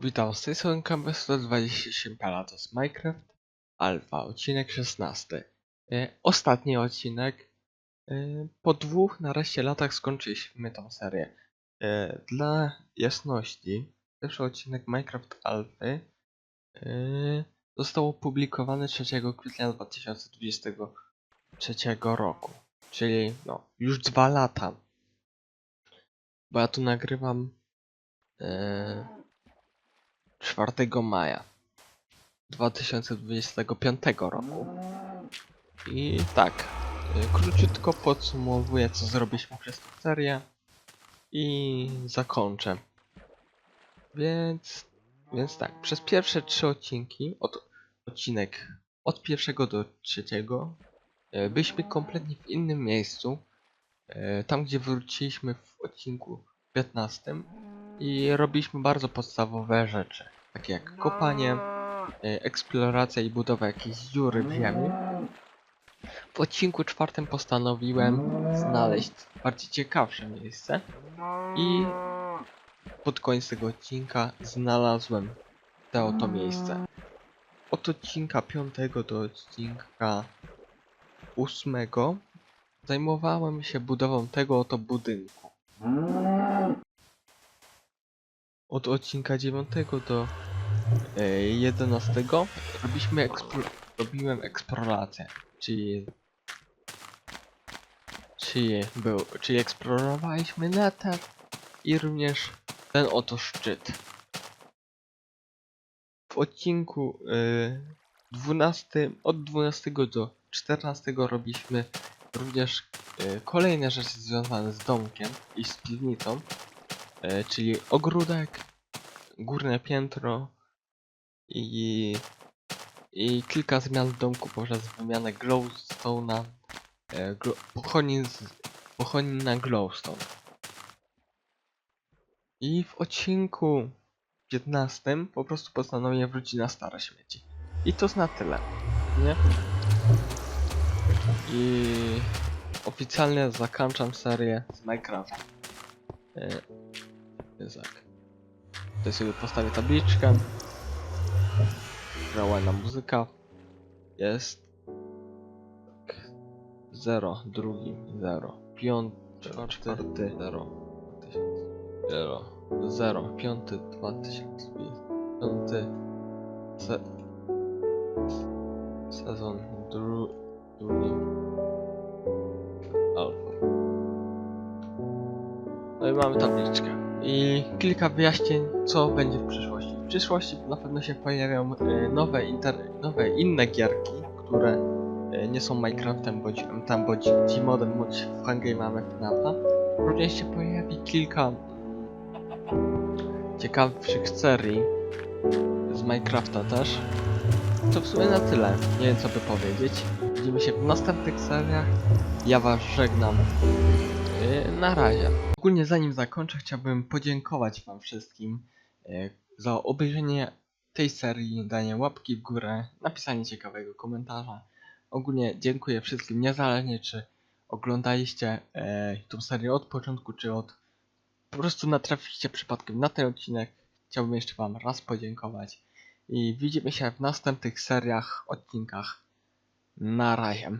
Witam, z tej strony Campus 127 Palatos Minecraft Alpha, odcinek 16. E, ostatni odcinek. E, po dwóch nareszcie latach skończyliśmy tą serię. E, dla jasności, pierwszy odcinek Minecraft Alphy e, został opublikowany 3 kwietnia 2023 roku. Czyli no, już dwa lata. Bo ja tu nagrywam e, 4 maja 2025 roku. I tak, y, króciutko podsumowuję co zrobiliśmy przez tę serię i zakończę. Więc, więc tak, przez pierwsze trzy odcinki, od, odcinek od pierwszego do trzeciego, y, byliśmy kompletnie w innym miejscu. y, Tam, gdzie wróciliśmy w odcinku 15 i robiliśmy bardzo podstawowe rzeczy, takie jak kopanie, y, eksploracja i budowa jakiejś dziury w ziemi. W odcinku czwartym postanowiłem znaleźć bardziej ciekawsze miejsce i pod koniec tego odcinka znalazłem to oto miejsce. Od odcinka piątego do odcinka ósmego zajmowałem się budową tego oto budynku. Od odcinka 9 do e, 11 robiliśmy eksplo robiłem eksplorację, czyli czyli był, czyli eksplorowaliśmy netet i również ten oto szczyt. W odcinku y, 12, od 12 do 14 robiliśmy również y, kolejne rzeczy związane z domkiem i z piwnicą, czyli ogródek, górne piętro i, i kilka zmian w domku poprzez wymianę glowstone'a, e, glo, pochodni, pochodni na glowstone. I w odcinku 15 po prostu postanowiłem wrócić na stare śmieci. I to jest na tyle, nie? I oficjalnie zakończam serię z Minecraft. Jest tak. Tutaj sobie postawię tabliczkę. Grała na muzyka. Jest. Tak. Drugi, zero. Piąty, czwarty, zero. Zero. Zero, piąty, dwa tysiące. Piąty. Se... Sezon dru... drugi. Alfa. No i mamy tabliczkę. I kilka wyjaśnień, co będzie w przyszłości. W przyszłości na pewno się pojawią e, nowe, nowe inne gierki, które e, nie są Minecraftem, bądź tam, bądź Gmodem, bądź Fangame'ami FNAF'a. Również się pojawi kilka ciekawszych serii z Minecrafta też. To w sumie na tyle. Nie wiem co by powiedzieć. Widzimy się w następnych seriach. Ja was żegnam. Yy, na razie. Ogólnie zanim zakończę, chciałbym podziękować wam wszystkim yy, za obejrzenie tej serii, danie łapki w górę, napisanie ciekawego komentarza. Ogólnie dziękuję wszystkim, niezależnie czy oglądaliście yy, tą serię od początku, czy od po prostu natrafiliście przypadkiem na ten odcinek. Chciałbym jeszcze wam raz podziękować. I widzimy się w następnych seriach, odcinkach. Na razie.